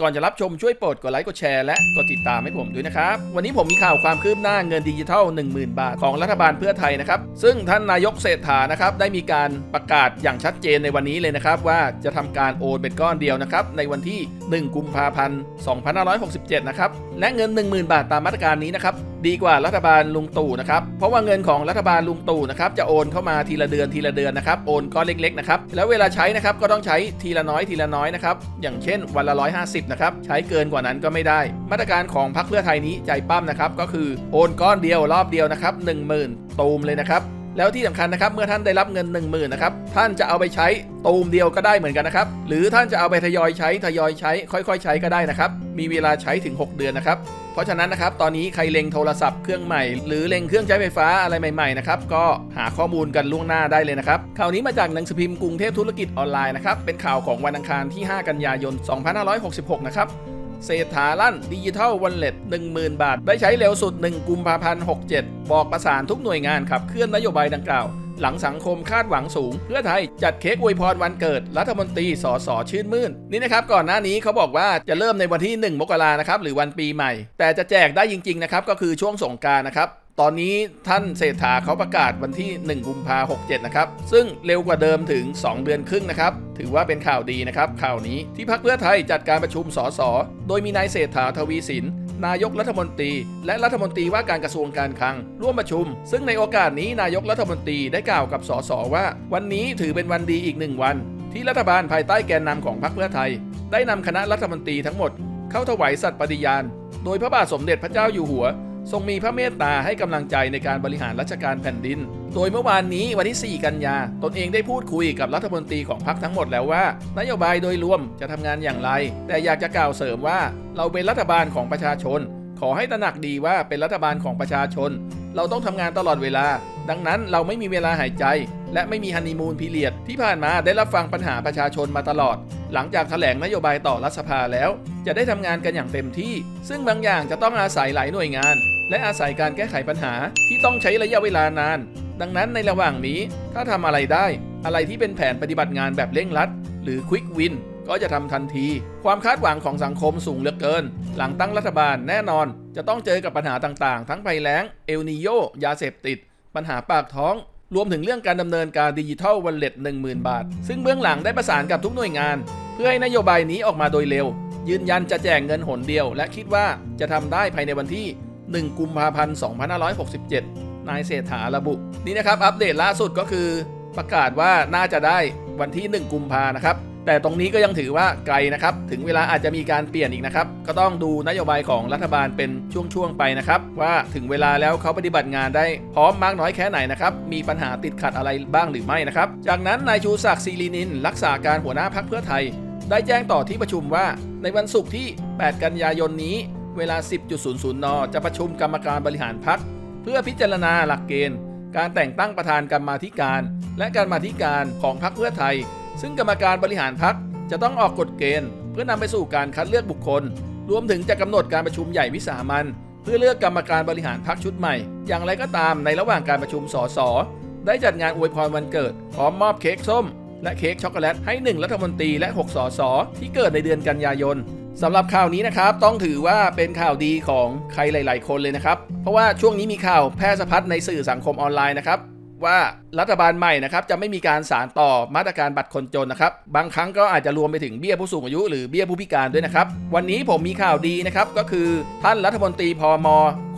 ก่อนจะรับชมช่วยโปรดกดไลค์กดแชร์และกดติดตามให้ผมด้วยนะครับ วันนี้ผมมีข่าวความคืบหน้าเงินดิจิทัล 10,000 บาทของรัฐบาลเพื่อไทยนะครับ ซึ่งท่านนายกเศรษฐานะครับได้มีการประกาศอย่างชัดเจนในวันนี้เลยนะครับ ว่าจะทำการโอนเป็นก้อนเดียวนะครับ ในวันที่ 1 กุมภาพันธ์ 2567 นะครับ และเงิน 10,000 บาทตามมาตรการนี้นะครับดีกว่ารัฐบาลลุงตู่นะครับ เพราะว่าเงินของรัฐบาลลุงตู่นะครับจะโอนเข้ามาทีละเดือนทีละเดือนนะครับโอนก้อนเล็กๆนะครับแล้วเวลาใช้นะครับก็ต้องใช้ทีละน้อยทีละน้อยนะครับอย่างเช่นวันละ150นะครับ ใช้เกินกว่านั้นก็ไม่ได้ มาตรการของพรรคเพื่อไทยนี้ใจปั้มนะครับ ก็คือโอนก้อนเดียวรอบเดียวนะครับ10,000ตูมเลยนะครับ แล้วที่สำคัญนะครับเมื่อท่านได้รับเงิน 1 0,000นะครับท่านจะเอาไปใช้ตูมเดียวก็ได้เหมือนกันนะครับหรือท่านจะเอาไปทยอยใช้ทยอยใช้ ค่อย ๆ ใช้ก็ได้นะครับมีเวลาใช้ถึง 6 เดือนนะครับเพราะฉะนั้นนะครับตอนนี้ใครเล็งโทรศัพท์เครื่องใหม่หรือเล็งเครื่องใช้ไฟฟ้าอะไรใหม่ๆนะครับก็หาข้อมูลกันล่วงหน้าได้เลยนะครับข่าวนี้มาจากหนังสือพิมพ์กรุงเทพธุรกิจออนไลน์นะครับเป็นข่าวของวันอังคารที่ 5 กันยายน 2566 นะครับ เศรษฐาลั่นดิจิทัลวันเล็ต10,000 บาท ได้ใช้เร็วสุด 1 กุมภาพันธ์ 67 บอกประสานทุกหน่วยงานขับเคลื่อนนโยบายดังกล่าว หลังสังคมคาดหวังสูง เพื่อไทยจัดเค้กอวยพรวันเกิด รัฐมนตรีสอสอชื่นมื่น นี่นะครับ ก่อนหน้านี้เขาบอกว่าจะเริ่มในวันที่ 1 มกรานะครับหรือวันปีใหม่ แต่จะแจกได้จริงๆนะครับก็คือช่วงสงการนะครับ ตอนนี้ท่านเศรษฐาเขาประกาศวันที่ 1 กุมภาพันธ์67 นะครับ ซึ่งเร็วกว่าเดิมถึง 2 เดือนครึ่งนะครับ ถือว่าเป็นข่าวดีนะครับ ข่าวนี้ที่พักเพื่อไทยจัดการประชุมสส โดยมีนายเศรษฐาทวีสิน นายกรัฐมนตรี และรัฐมนตรีว่าการกระทรวงการคลัง ร่วมประชุม ซึ่งในโอกาสนี้นายกรัฐมนตรีได้กล่าวกับสสว่า วันนี้ถือเป็นวันดีอีกหนึ่งวัน ที่รัฐบาลภายใต้แกนนำของพรรคเพื่อไทย ได้นำคณะรัฐมนตรีทั้งหมด เข้าถวายสัตย์ปฏิญาณ โดยพระบาทสมเด็จพระเจ้าอยู่หัว ทรงมีพระเมตตาให้กำลังใจในการบริหารราชการแผ่นดิน โดยเมื่อวานนี้วันที่ 4 กันยา ตนเองได้พูดคุยกับรัฐมนตรีของพรรคทั้งหมดแล้วว่า นโยบายโดยรวมจะทำงานอย่างไร แต่อยากจะกล่าวเสริมว่า เราเป็นรัฐบาลของประชาชน ขอให้ตระหนักดีว่าเป็นรัฐบาลของประชาชน เราต้องทำงานตลอดเวลา ดังนั้นเราไม่มีเวลาหายใจ และไม่มีฮันนีมูนพีเรียดที่ผ่านมาได้รับฟังปัญหาประชาชนมาตลอด หลังจากแถลงนโยบายต่อรัฐสภาแล้ว จะได้ทำงานกันอย่างเต็มที่ ซึ่งบางอย่างจะต้องอาศัยหลายหน่วยงาน และอาศัยการแก้ไขปัญหาที่ต้องใช้ระยะเวลานาน ดังนั้นในระหว่างนี้ถ้าทำอะไรได้ อะไรที่เป็นแผนปฏิบัติงานแบบเร่งรัด หรือควิกวินก็จะทำทันที ความคาดหวังของสังคมสูงเหลือเกิน หลังตั้งรัฐบาลแน่นอน จะต้องเจอกับปัญหาต่างๆ ทั้งภัยแล้ง เอลนิโย ยาเสพติด ปัญหาปากท้อง รวมถึงเรื่องการดำเนินการดิจิทัลวันเล็ต10,000บาท ซึ่งเบื้องหลังได้ประสานกับทุกหน่วยงาน เพื่อให้นโยบายนี้ออกมาโดยเร็ว ยืนยันจะแจกเงินหนเดียว และคิดว่าจะทำได้ภายในวันที่ 1 กุมภาพันธ์ 2567 นายเศรษฐาระบุ นี่นะครับอัปเดตล่าสุดก็คือประกาศว่าน่าจะได้วันที่ 1 กุมภานะครับ แต่ตรงนี้ก็ยังถือว่าไกลนะครับ ถึงเวลาอาจจะมีการเปลี่ยนอีกนะครับ ก็ต้องดูนโยบายของรัฐบาลเป็นช่วงๆไปนะครับ ว่าถึงเวลาแล้วเขาปฏิบัติงานได้พร้อมมากน้อยแค่ไหนนะครับ มีปัญหาติดขัดอะไรบ้างหรือไม่นะครับ จากนั้นนายชูศักดิ์ศิรินิน รักษาการหัวหน้าพักเพื่อไทย ได้แจ้งต่อที่ประชุมว่าในวันศุกร์ที่ 8 กันยายนนี้ เวลา 10.00 น จะประชุมกรรมการบริหารพักเพื่อพิจารณาหลักเกณฑ์ การแต่งตั้งประธานกรรมาธิการ และการมาธิการของพรรคเพื่อไทย ซึ่งกรรมการบริหารพรรคจะต้องออกกฎเกณฑ์ เพื่อนำไปสู่การคัดเลือกบุคคล รวมถึงจะกำหนดการประชุมใหญ่วิสามันเพื่อเลือกกรรมการบริหารพรรคชุดใหม่ อย่างไรก็ตามในระหว่างการประชุมสสได้จัดงานอวยพรวันเกิดพร้อมมอบเค้กส้มและเค้กช็อกโกแลตให้ 1 รัฐมนตรีและ 6 สส ที่เกิดในเดือนกันยายน สำหรับข่าวนี้นะครับต้องถือว่าเป็นข่าวดีของใครหลาย ๆ คนเลยนะครับ เพราะว่าช่วงนี้มีข่าวแพร่สะพัดในสื่อสังคมออนไลน์นะครับว่ารัฐบาลใหม่นะครับจะไม่มีการสารต่อมาตรการบัตรคนจนนะครับบางครั้งก็อาจจะรวมไปถึงเบี้ยผู้สูงอายุหรือเบี้ยผู้พิการด้วยนะครับวันนี้ผมมีข่าวดีนะครับก็คือท่านรัฐมนตรีพม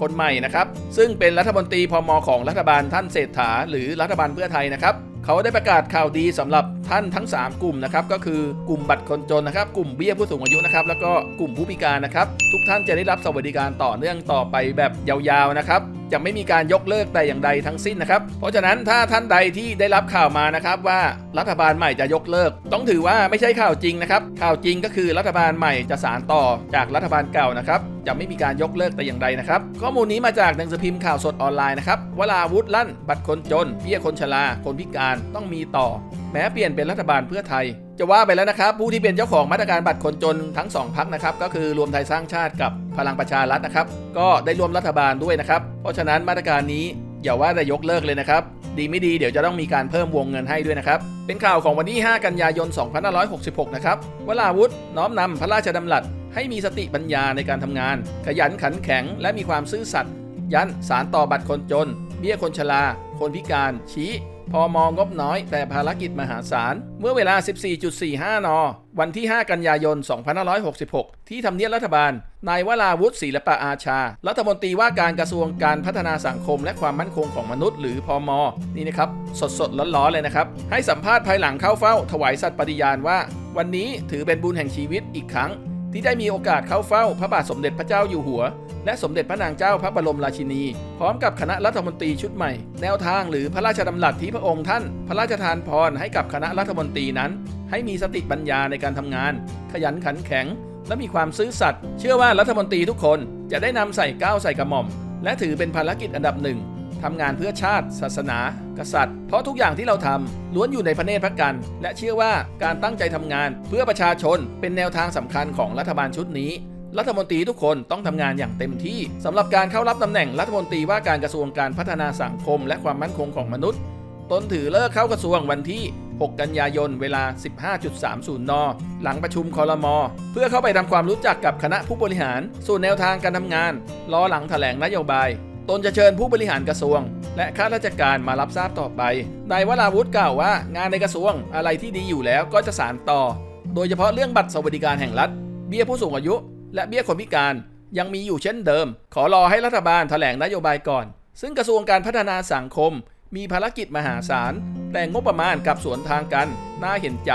คนใหม่นะครับซึ่งเป็นรัฐมนตรีพมของรัฐบาลท่านเศรษฐาหรือรัฐบาลเพื่อไทยนะครับ เขาได้ประกาศข่าวดีสำหรับท่านทั้ง 3 กลุ่มนะครับก็คือกลุ่มบัตรคนจนนะครับ กลุ่มเบี้ยผู้สูงอายุนะครับแล้วก็กลุ่มผู้พิการนะครับ ทุกท่านจะได้รับสวัสดิการต่อเนื่องต่อไปแบบยาวๆนะครับ จะไม่มีการยกเลิกแต่อย่างใดทั้งสิ้นนะครับ เพราะฉะนั้นถ้าท่านใดที่ได้รับข่าวมานะครับว่ารัฐบาลใหม่จะยกเลิก ต้องถือว่าไม่ใช่ข่าวจริงนะครับ ข่าวจริงก็คือรัฐบาลใหม่จะสานต่อจากรัฐบาลเก่านะครับจะไม่มีการยกเลิกแต่อย่างใดนะครับ ข้อมูลนี้มาจากหนังสือพิมพ์ข่าวสดออนไลน์นะครับวลาวุฒิลั่น บัตรคนจนเบี้ยคนชราคนพิการต้องมีต่อ แม้เปลี่ยนเป็นรัฐบาลเพื่อไทย จะว่าไปแล้วนะครับ ผู้ที่เป็นเจ้าของมาตรการบัตรคนจนทั้งสองพักนะครับ ก็คือรวมไทยสร้างชาติกับพลังประชารัฐนะครับ ก็ได้ร่วมรัฐบาลด้วยนะครับ เพราะฉะนั้นมาตรการนี้อย่าว่าแต่ยกเลิกเลยนะครับ ดีไม่ดีเดี๋ยวจะต้องมีการเพิ่มวงเงินให้ด้วยนะครับ เป็นข่าวของวันที่ 5 กันยายน 2566 นะครับวลาวุฒิน้อมนำพระราชดำรัส ให้มีสติปัญญาในการทำงาน ขยันขันแข็ง และมีความซื่อสัตย์ยันสารต่อบัตรคนจน เบี้ยคนชราคนพิการ ชี้ พอมองบน้อยแต่ภารกิจมหาศาล เมื่อเวลา 14.45 น วันที่ 5 กันยายน 2566 ที่ทำเนียบรัฐบาล นายวราวุฒิศิลปะอาชา รัฐมนตรีว่าการกระทรวงการพัฒนาสังคม และความมั่นคงของมนุษย์ หรือพอมนี่นะครับ สดสดร้อนๆเลยนะครับ ให้สัมภาษณ์ภายหลังเข้าเฝ้า ถวายสัตย์ปฏิญาณว่า วันนี้ถือเป็นบุญแห่งชีวิตอีกครั้ง ที่ได้มีโอกาสเข้าเฝ้าพระบาทสมเด็จพระเจ้าอยู่หัว และสมเด็จพระนางเจ้าพระบรมราชินี พร้อมกับคณะรัฐมนตรีชุดใหม่ แนวทางหรือพระราชดำรัสที่พระองค์ท่าน พระราชทานพรให้กับคณะรัฐมนตรีนั้น ให้มีสติปัญญาในการทำงาน ขยันขันแข็ง และมีความซื่อสัตย์เชื่อว่ารัฐมนตรีทุกคนจะได้นำใส่ก้าวใส่กระหม่อม และถือเป็นภารกิจอันดับหนึ่ง ทำงานเพื่อชาติ ศาสนา กษัตริย์ เพราะทุกอย่างที่เราทำล้วนอยู่ในพระเนตรพระกัน และเชื่อว่าการตั้งใจทำงานเพื่อประชาชนเป็นแนวทางสำคัญของรัฐบาลชุดนี้รัฐมนตรีทุกคนต้องทำงานอย่างเต็มที่สำหรับการเข้ารับตำแหน่งรัฐมนตรีว่าการกระทรวงการพัฒนาสังคม และความมั่นคงของมนุษย์ ตนถือเลิกเข้ากระทรวงวันที่ 6 กันยายน เวลา 15.30 น หลังประชุมคอรมอเพื่อเข้าไปทำความรู้จักกับคณะผู้บริหาร สู่แนวทางการทำงาน รอหลังแถลงนโยบาย ตนจะเชิญผู้บริหารกระทรวง และข้าราชการมารับทราบต่อไปนายวราวุฒิกล่าวว่างานในกระทรวงอะไรที่ดีอยู่แล้วก็จะสานต่อ โดยเฉพาะเรื่องบัตรสวัสดิการแห่งรัฐ เบี้ยผู้สูงอายุ และเบี้ยคนพิการยังมีอยู่เช่นเดิม ขอรอให้รัฐบาลแถลงนโยบายก่อน ซึ่งกระทรวงการพัฒนาสังคม มีภารกิจมหาศาล แต่งบประมาณกับสวนทางกัน น่าเห็นใจ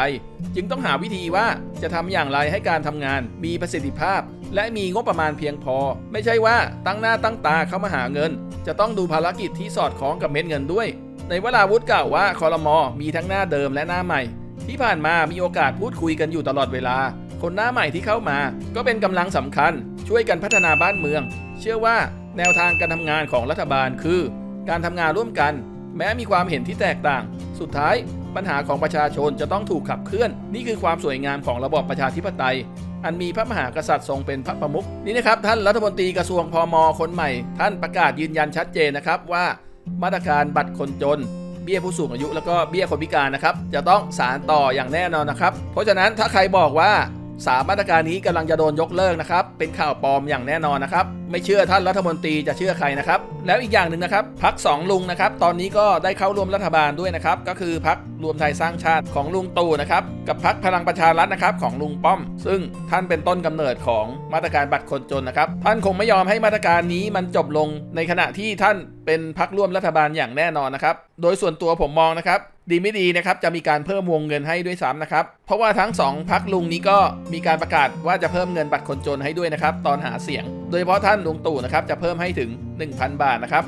จึงต้องหาวิธีว่าจะทำอย่างไรให้การทำงานมีประสิทธิภาพ และมีงบประมาณเพียงพอ ไม่ใช่ว่าตั้งหน้าตั้งตาเข้ามาหาเงิน จะต้องดูภารกิจที่สอดคล้องกับเม็ดเงินด้วย ในวราวุฒิกล่าวว่าคอรมอมีทั้งหน้าเดิมและหน้าใหม่ ที่ผ่านมามีโอกาสพูดคุยกันอยู่ตลอดเวลา คนหน้าใหม่ที่เข้ามา ก็เป็นกำลังสำคัญ ช่วยกันพัฒนาบ้านเมือง เชื่อว่าแนวทางการทำงานของรัฐบาลคือ การทำงานร่วมกัน แม้มีความเห็นที่แตกต่าง สุดท้ายปัญหาของประชาชนจะต้องถูกขับเคลื่อน นี่คือความสวยงามของระบอบประชาธิปไตย อันมีพระมหากษัตริย์ทรงเป็นพระประมุขนี่นะครับ ท่านรัฐมนตรีกระทรวงพมคนใหม่ ท่านประกาศยืนยันชัดเจนนะครับว่ามาตรการบัตรคนจน เบี้ยผู้สูงอายุแล้วก็เบี้ยคนพิการนะครับ จะต้องสารต่ออย่างแน่นอนนะครับ เพราะฉะนั้นถ้าใครบอกว่า สามมาตรการนี้กำลังจะโดนยกเลิกนะครับ เป็นข่าวปลอมอย่างแน่นอนนะครับ ไม่เชื่อท่านรัฐมนตรีจะเชื่อใครนะครับ แล้วอีกอย่างหนึ่งนะครับพักสองลุงนะครับ ตอนนี้ก็ได้เข้าร่วมรัฐบาลด้วยนะครับ ก็คือพักรวมไทยสร้างชาติของลุงตู่นะครับ กับพักพลังประชารัฐนะครับของลุงป้อม ซึ่งท่านเป็นต้นกำเนิดของมาตรการบัตรคนจนนะครับ ท่านคงไม่ยอมให้มาตรการนี้มันจบลงในขณะที่ท่าน เป็นพักร่วมรัฐบาลอย่างแน่นอนนะครับ โดยส่วนตัวผมมองนะครับ ดีไม่ดีนะครับจะมีการเพิ่มวงเงินให้ด้วยซ้ำนะครับ เพราะว่าทั้งสองพักลุงนี้ก็มีการประกาศว่าจะเพิ่มเงินบัตรคนจนให้ด้วยนะครับ ตอนหาเสียง โดยเฉพาะท่านลุงตู่นะครับจะเพิ่มให้ถึง 1,000 บาทนะครับ